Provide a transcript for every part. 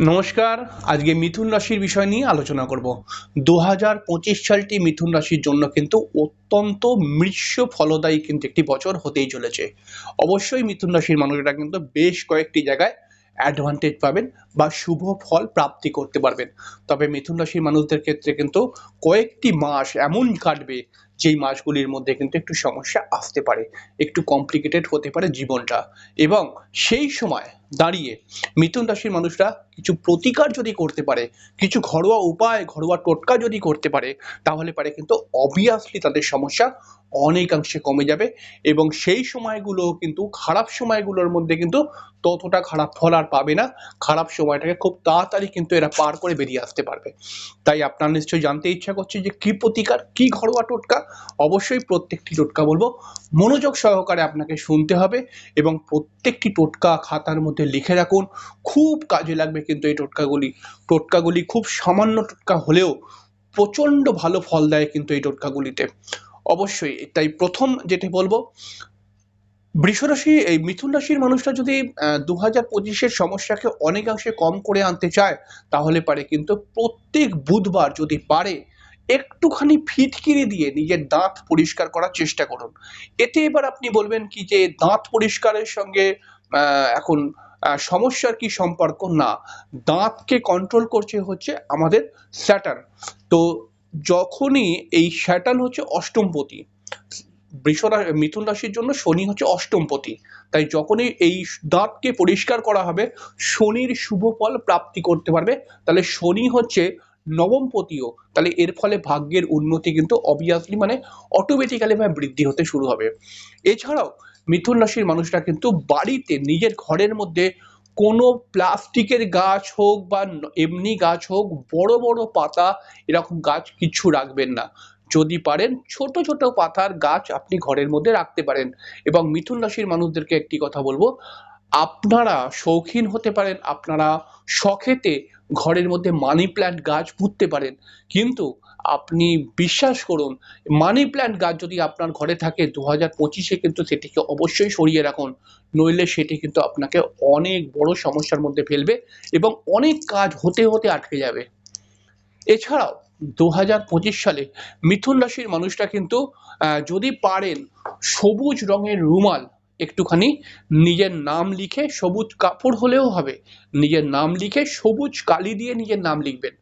নমস্কার, আজকে মিথুন রাশির বিষয় নিয়ে আলোচনা করব। দু হাজার পঁচিশ সালটি মিথুন রাশির জন্য কিন্তু অত্যন্ত মৃষ্য ফলদায়ী কিন্তু একটি বছর হতেই চলেছে। অবশ্যই মিথুন রাশির মানুষেরা কিন্তু বেশ কয়েকটি জায়গায় অ্যাডভান্টেজ পাবেন বা শুভ ফল প্রাপ্তি করতে পারবেন। তবে মিথুন রাশির মানুষদের ক্ষেত্রে কিন্তু কয়েকটি মাস এমন কাটবে, যেই মাসগুলির মধ্যে কিন্তু একটু সমস্যা আসতে পারে, একটু কমপ্লিকেটেড হতে পারে জীবনটা। এবং সেই সময় দাঁড়িয়ে মিথুন রাশির মানুষরা কিছু প্রতিকার যদি করতে পারে, কিছু ঘরোয়া উপায়, ঘরোয়া টোটকা যদি করতে পারে, তাহলে পারে কিন্তু অবভিয়াসলি তাদের সমস্যা অনেকাংশে কমে যাবে এবং সেই সময়গুলো কিন্তু খারাপ সময়গুলোর মধ্যে কিন্তু ততটা খারাপ ফল আর পাবে না। খারাপ সময়টাকে খুব তাড়াতাড়ি কিন্তু এরা পার করে বেরিয়ে আসতে পারবে। তাই আপনার নিশ্চয়ই জানতে ইচ্ছা করছে যে কি প্রতিকার, কি ঘরোয়া টোটকা? অবশ্যই প্রত্যেকটি টোটকা বলব। মনোযোগ সহকারে আপনাকে শুনতে হবে এবং প্রত্যেকটি টোটকা খাতার মধ্যে লিখে রাখুন। খুব কাজে লাগবে কিন্তু এই টোটকাগুলি। টোটকাগুলি খুব সামান্য টোটকা হলেও প্রচণ্ড ভালো ফল দেয় কিন্তু এই টোটকাগুলিতে। অবশ্যই তাই প্রথম যেটি বলব বৃষরাশি এই মিথুন রাশির মানুষরা যদি দু হাজার পঁচিশের সমস্যাকে অনেকাংশে কম করে আনতে চায়, তাহলে পারে। কিন্তু প্রত্যেক বুধবার যদি পারে, একটুখানি ফিটকিরি দিয়ে নিজের দাঁত পরিষ্কার করার চেষ্টা করুন। এতে এবার আপনি বলবেন কি যে, দাঁত পরিষ্কারের সঙ্গে এখন সমস্যার কি সম্পর্ক? না, দাঁতকে কন্ট্রোল করছে হচ্ছে আমাদের স্যাটার্ন তো যখনই এই স্যাটার্ন হচ্ছে অষ্টমপতি মিথুন রাশির জন্য শনি হচ্ছে অষ্টমপতি। তাই যখনই এই দাঁতকে পরিষ্কার করা হবে, শনির শুভ ফল প্রাপ্তি করতে পারবে। তাহলে শনি হচ্ছে নবমপতিও। তাহলে এর ফলে ভাগ্যের উন্নতি কিন্তু অবভিয়াসলি মানে অটোমেটিক্যালি ভাবে বৃদ্ধি হতে শুরু হবে। এছাড়াও মিথুন রাশির মানুষরা কিন্তু বাড়িতে নিজের ঘরের মধ্যে কোনো প্লাস্টিকের গাছ হোক বা এমনি গাছ হোক, বড় বড় পাতা এরকম গাছ কিছু রাখবেন না। যদি পারেন ছোট ছোট পাতার গাছ আপনি ঘরের মধ্যে রাখতে পারেন। এবং মিথুন রাশির মানুষদেরকে একটি কথা বলব আপনারা শৌখিন হতে পারেন, আপনারা শখেতে ঘরের মধ্যে মানি প্ল্যান্ট গাছ পুঁততে পারেন। কিন্তু আপনি বিশ্বাস করুন মানি প্ল্যান্ট গাছ যদি আপনার ঘরে থাকে দু হাজার পঁচিশে কিন্তু সেটিকে অবশ্যই সরিয়ে রাখুন। নইলে সেটি কিন্তু আপনাকে অনেক বড় সমস্যার মধ্যে ফেলবে এবং অনেক কাজ হতে হতে আটকে যাবে। এছাড়াও দু হাজার পঁচিশ সালে মিথুন রাশির মানুষরা কিন্তু যদি পারেন সবুজ রঙের রুমাল একটুখানি নিজের নাম লিখে সবুজ কাপড় হলেও হবে। নিজের নাম লিখে সবুজ কালি দিয়ে নিজের নাম লিখবেন।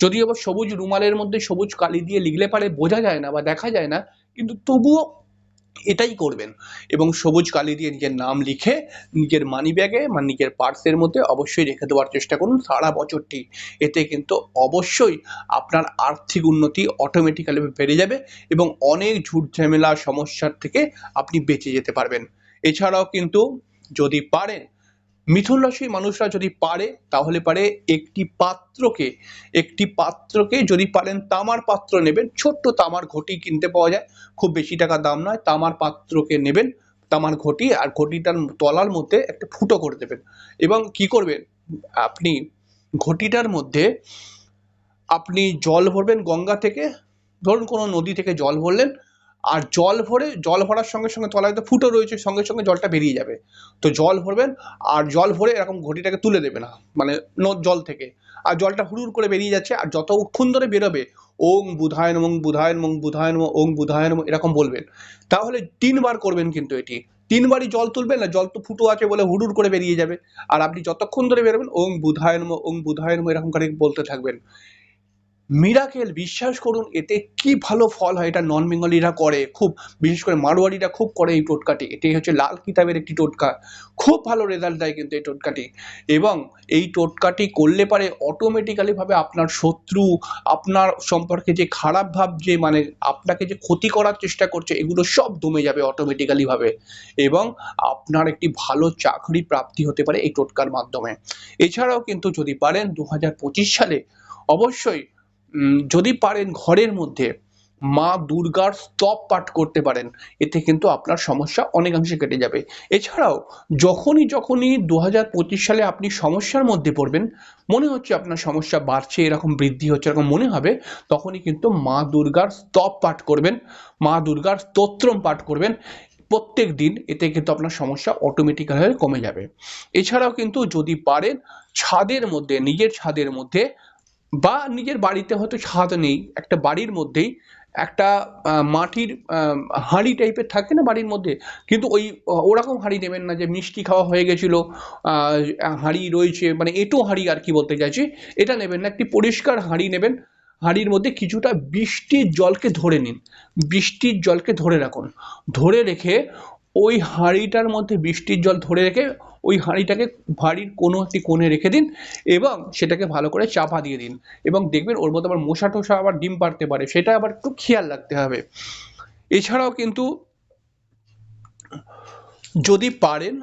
যদি আবার সবুজ রুমালের মধ্যে সবুজ কালি দিয়ে লিখলে পারে, বোঝা যায় না বা দেখা যায় না, কিন্তু তবুও এটাই করবেন। এবং সবুজ কালি দিয়ে নিজের নাম লিখে নিজের মানি ব্যাগে বা নিজের পার্সের মধ্যে অবশ্যই রেখে দেওয়ার চেষ্টা করুন সারা বছরটি। এতে কিন্তু অবশ্যই আপনার আর্থিক উন্নতি অটোমেটিক্যালি বেড়ে যাবে এবং অনেক ঝুট ঝামেলা, সমস্যার থেকে আপনি বেঁচে যেতে পারবেন। এছাড়াও কিন্তু যদি পারেন মিথুন রাশির মানুষরা যদি পারে, তাহলে পারে একটি পাত্রকে একটি পাত্রকে যদি পারেন, তামার পাত্র নেবেন। ছোট্ট তামার ঘটি কিনতে পাওয়া যায়, খুব বেশি টাকা দাম নয়, তামার পাত্রকে নেবেন, তামার ঘটি আর ঘটিটার তলার মধ্যে একটা ফুটো করে দেবেন। এবং কি করবেন? আপনি ঘটিটার মধ্যে আপনি জল ভরবেন গঙ্গা থেকে, ধরুন কোনো নদী থেকে জল ভরলেন আর জল ভরে, জল ভরার সঙ্গে সঙ্গে তলায় তো ফুটো রয়েছে, সঙ্গে সঙ্গে জলটা বেরিয়ে যাবে। তো জল ভরবেন, আর জল ভরে এরকম ঘটিটাকে তুলে দেবে না মানে জল থেকে। আর জলটা হুড়ুর করে বেরিয়ে যাচ্ছে, আর যতক্ষণ ধরে বেরোবে, ওং বুধায় নমং বুধায়ন নমং, বুধায় নম, ওং বুধায় নম, এরকম বলবেন। তাহলে তিনবার করবেন কিন্তু এটি। তিনবারই জল তুলবেন, না জল তো ফুটো আছে বলে হুড়ুর করে বেরিয়ে যাবে। আর আপনি যতক্ষণ ধরে বেরোবেন, ওং বুধায় নম, ওং বুধায় নম, এরকম করে বলতে থাকবেন। মিরাকেল, বিশ্বাস করুন, এতে কি ভালো ফল হয় এটা নন বেঙ্গলিরা করে। খুব, বিশেষ করে মারোয়ারিরা খুব করে এই টোটকাটি। এটাই হচ্ছে লাল কিতাবের একটি টোটকা। খুব ভালো রেজাল্ট দেয় কিন্তু এই টোটকাটি। এবং এই টোটকাটি করলে পারে অটোমেটিক্যালি ভাবে আপনার শত্রু, আপনার সম্পর্কে যে খারাপ ভাব, যে মানে আপনাকে যে ক্ষতি করার চেষ্টা করছে, এগুলো সব দমে যাবে অটোমেটিক্যালি ভাবে। এবং আপনার একটি ভালো চাকরি প্রাপ্তি হতে পারে এই টোটকার মাধ্যমে। এছাড়াও কিন্তু যদি পারেন দু হাজার পঁচিশ সালে অবশ্যই যদি পারেন ঘরের মধ্যে মা দুর্গার স্তব পাঠ করতে পারেন, এতে কিন্তু আপনার সমস্যা অনেকাংশে কেটে যাবে। এছাড়াও, যখনই যখনই দু হাজার পঁচিশ সালে আপনি সমস্যার মধ্যে পড়বেন, মনে হচ্ছে আপনার সমস্যা বাড়ছে, এরকম বৃদ্ধি হচ্ছে, এরকম মনে হবে, তখনই কিন্তু মা দুর্গার স্তব পাঠ করবেন, মা দুর্গার স্তোত্রম পাঠ করবেন, প্রত্যেক দিন এতে কিন্তু আপনার সমস্যা অটোমেটিক্যালি কমে যাবে। এছাড়াও কিন্তু যদি পারেন, ছাদের মধ্যে, নিজের ছাদের মধ্যে বা নিজের বাড়িতে হয়তো ছাদ নেই, একটা বাড়ির মধ্যেই একটা মাটির হাঁড়ি টাইপের থাকে না বাড়ির মধ্যে? কিন্তু ওই ওরকম হাঁড়ি নেবেন না যে মিষ্টি খাওয়া হয়ে গেছিল হাঁড়ি রয়েছে মানে এঁটো হাঁড়ি আর কি বলতে চাইছি। এটা নেবেন না, একটি পরিষ্কার হাঁড়ি নেবেন। হাঁড়ির মধ্যে কিছুটা বৃষ্টির জলকে ধরে নিন। বৃষ্টির জলকে ধরে রাখুন। ধরে রেখে ওই হাঁড়িটার মধ্যে বৃষ্টির জল ধরে রেখে ওই হাঁড়িটাকে বাড়ির কোনো একটি কোণে রেখে দিন এবং সেটাকে ভালো করে চাপা দিয়ে দিন এবং দেখবেন ওর মধ্যে আবার মশা টশা আবার ডিম পারতে পারে, সেটা আবার একটু খেয়াল রাখতে হবে। এছাড়াও কিন্তু যদি পারেন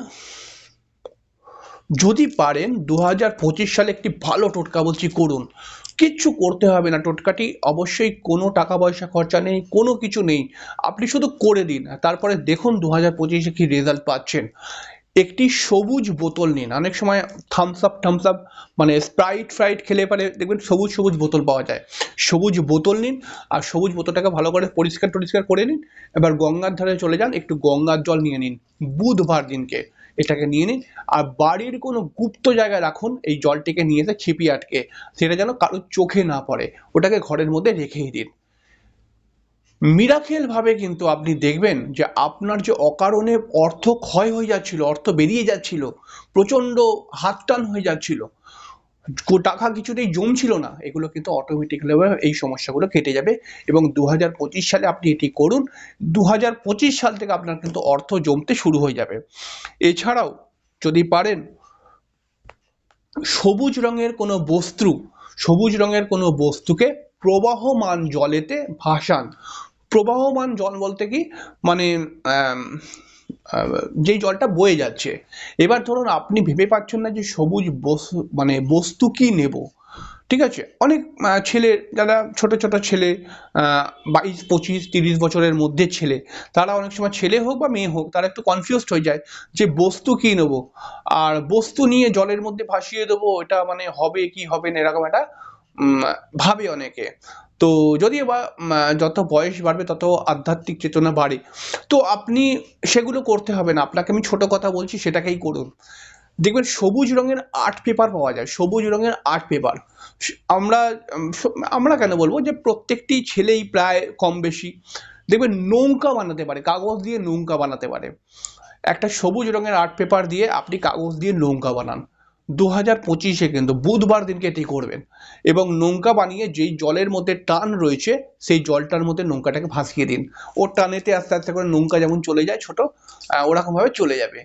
যদি পারেন দু হাজার পঁচিশ সালে একটি ভালো টোটকা বলছি করুন। কিচ্ছু করতে হবে না টোটকাটি, অবশ্যই কোনো টাকা পয়সা খরচা নেই, কোনো কিছু নেই। আপনি শুধু করে দিন তারপরে দেখুন দু হাজার পঁচিশে কী রেজাল্ট পাচ্ছেন। একটি সবুজ বোতল নিন, অনেক সময় থামস আপ থামস আপ মানে স্প্রাইট ফ্রাইট খেলে পারে, দেখবেন সবুজ সবুজ বোতল পাওয়া যায়। সবুজ বোতল নিন আর সবুজ বোতলটাকে ভালো করে পরিষ্কার টরিষ্কার করে নিন। এবার গঙ্গার ধারে চলে যান, একটু গঙ্গার জল নিয়ে নিন। বুধবার দিনকে এটাকে নিয়ে নিন। আর বাড়ির কোনো গুপ্ত জায়গায় রাখুন এই জলটিকে নিয়ে এসে ছিপি আটকে। সেটা যেন কারোর চোখে না পড়ে। ওটাকে ঘরের মধ্যে রেখেই দিন। মিরাকেল ভাবে কিন্তু আপনি দেখবেন যে আপনার যে অকারণে অর্থ ক্ষয় হয়ে যাচ্ছিল, অর্থ বেরিয়ে যাচ্ছিল, প্রচণ্ড হাত টান হয়ে যাচ্ছিল টাকা কিছুতেই জমছিল না। এগুলো কিন্তু অটোমেটিক্যালি এই সমস্যাগুলো কেটে যাবে এবং দু হাজার পঁচিশ সালে আপনি এটি করুন দু হাজার পঁচিশ সাল থেকে আপনার কিন্তু অর্থ জমতে শুরু হয়ে যাবে। এছাড়াও যদি পারেন, সবুজ রঙের কোনো বস্তু, সবুজ রঙের কোনো বস্তুকে প্রবাহমান জলেতে ভাসান। প্রবাহমান জল বলতে কি? মানে যেই জলটা বয়ে যাচ্ছে। এবার ধরুন আপনি ভেবে পাচ্ছেন না যে সবুজ মানে বস্তু কি নেব। ঠিক আছে? অনেক ছেলে, যারা ছোট ছোট ছেলে বাইশ, পঁচিশ, তিরিশ বছরের মধ্যে ছেলে, তারা অনেক সময় ছেলে হোক বা মেয়ে হোক, তারা একটু কনফিউজড হয়ে যায় যে বস্তু কি নেব। আর বস্তু নিয়ে জলের মধ্যে ভাসিয়ে দেবো, এটা মানে হবে কি, হবে না, এরকম একটা ভাবে অনেকে। তো যদিও বা যত বয়স বাড়বে, তত আধ্যাত্মিক চেতনা বাড়ে। তো আপনি সেগুলো করতে হবে না। আপনাকে আমি ছোট কথা বলছি, সেটাকেই করুন। দেখবেন সবুজ রঙের আর্ট পেপার পাওয়া যায়, সবুজ রঙের আর্ট পেপার। আমরা আমরা কেন বলব যে প্রত্যেকটি ছেলেই প্রায় কম বেশি, দেখবেন নৌকা বানাতে পারে, কাগজ দিয়ে নৌকা বানাতে পারে। একটা সবুজ রঙের আর্ট পেপার দিয়ে আপনি কাগজ দিয়ে নৌকা বানান। দু হাজার পঁচিশে কিন্তু বুধবার দিনকে এটি করবেন। এবং নৌকা বানিয়ে যেই জলের মধ্যে টান রয়েছে, সেই জলটার মধ্যে নৌকাটাকে ভাসিয়ে দিন। ওর টানেতে আস্তে আস্তে করে নৌকা যেমন চলে যায় ছোট ওরকমভাবে চলে যাবে।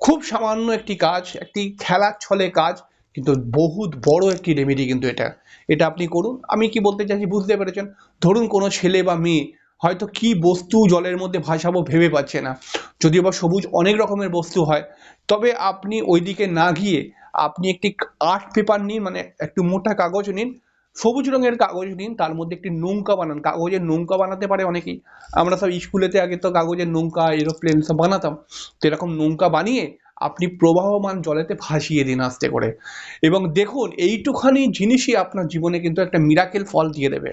খুব সামান্য একটি কাজ, একটি খেলার ছলে কাজ, কিন্তু বহুত বড় একটি রেমেডি কিন্তু এটা। এটা আপনি করুন। আমি কি বলতে চাইছি বুঝতে পেরেছেন? ধরুন কোনো ছেলে বা মেয়ে হয়তো কি বস্তু জলের মধ্যে ভাসাবো ভেবে পাচ্ছে না। যদিও বা সবুজ অনেক রকমের বস্তু হয় তবে আপনি ওইদিকে না গিয়ে আপনি একটি আর্ট পেপার নিন মানে একটু মোটা কাগজ নিন, সবুজ রঙের কাগজ নিন, তার মধ্যে একটি নৌকা বানান। কাগজের নৌকা বানাতে পারে অনেকেই। আমরা সব স্কুলেতে আগে তো কাগজের নৌকা এরোপ্লেন সব বানাতাম। তো এরকম নৌকা বানিয়ে আপনি প্রবাহমান জলেতে ভাসিয়ে দিন আস্তে করে। এবং দেখুন, এইটুখানি জিনিসই আপনার জীবনে কিন্তু একটা মিরাকেল ফল দিয়ে দেবে।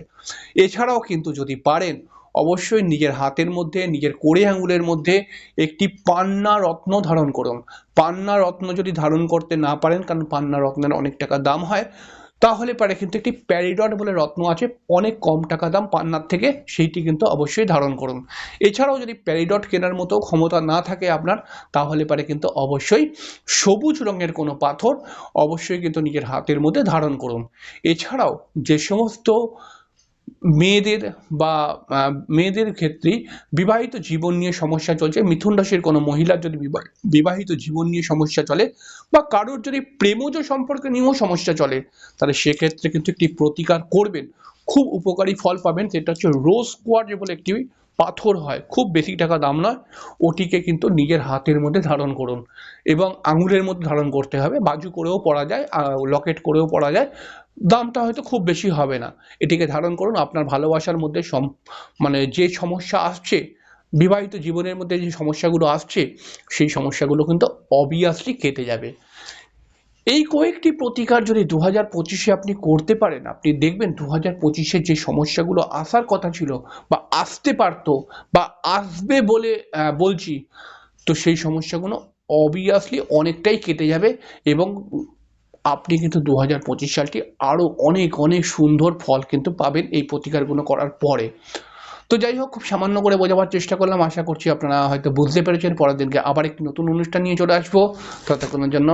এছাড়াও কিন্তু যদি পারেন অবশ্যই নিজের হাতের মধ্যে, নিজের কোড়ে আঙুলের মধ্যে একটি পান্না রত্ন ধারণ করুন। পান্না রত্ন যদি ধারণ করতে না পারেন, কারণ পান্না রত্নের অনেক টাকা দাম হয়, তাহলে পারে কিন্তু একটি প্যারিডট বলে রত্ন আছে, অনেক কম টাকা দাম পান্নার থেকে সেইটি কিন্তু অবশ্যই ধারণ করুন। এছাড়াও যদি প্যারিডট কেনার মতো ক্ষমতা না থাকে আপনার, তাহলে পারে কিন্তু অবশ্যই সবুজ রঙের কোনো পাথর অবশ্যই কিন্তু নিজের হাতের মধ্যে ধারণ করুন। এছাড়াও যে সমস্ত মেয়েদের বা মেয়েদের ক্ষেত্রে বিবাহিত জীবন নিয়ে সমস্যা চলছে। মিথুন রাশির কোনো মহিলার যদি বিবাহ- বিবাহিত জীবন নিয়ে সমস্যা চলে বা কারোর যদি প্রেমজ সম্পর্ক নিয়েও সমস্যা চলে, তাহলে সেক্ষেত্রে কিন্তু একটি প্রতিকার করবেন। খুব উপকারী ফল পাবেন, সেটা হচ্ছে রোজ কোয়ার্জ বলে একটি পাথর হয়, খুব বেশি টাকা দাম নয়। ওটিকে কিন্তু নিজের হাতের মধ্যে ধারণ করুন এবং আঙুলের মধ্যে ধারণ করতে হবে। বাজু করেও পরা যায় লকেট করেও পরা যায়। দামটা হয়তো খুব বেশি হবে না। এটিকে ধারণ করুন, আপনার ভালোবাসার মধ্যে সম মানে যে সমস্যা আসছে, বিবাহিত জীবনের মধ্যে যে সমস্যাগুলো আসছে, সেই সমস্যাগুলো কিন্তু অবভিয়াসলি কেটে যাবে। এই কয়েকটি প্রতিকার যদি দু হাজার পঁচিশে আপনি করতে পারেন, আপনি দেখবেন দু হাজার পঁচিশে যে সমস্যাগুলো আসার কথা ছিল বা আসতে পারতো বা আসবে বলে বলছি, তো সেই সমস্যাগুলো অবভিয়াসলি অনেকটাই কেটে যাবে এবং আপনি কিন্তু দু হাজার পঁচিশ সালটি আরও অনেক অনেক সুন্দর ফল কিন্তু পাবেন এই প্রতিকারগুলো করার পরে। তো যাই হোক, খুব সামান্য করে বোঝাবার চেষ্টা করলাম, আশা করছি আপনারা হয়তো বুঝতে পেরেছেন। পরের দিনকে আবার একটি নতুন অনুষ্ঠান নিয়ে চলে আসব। ততক্ষণের জন্য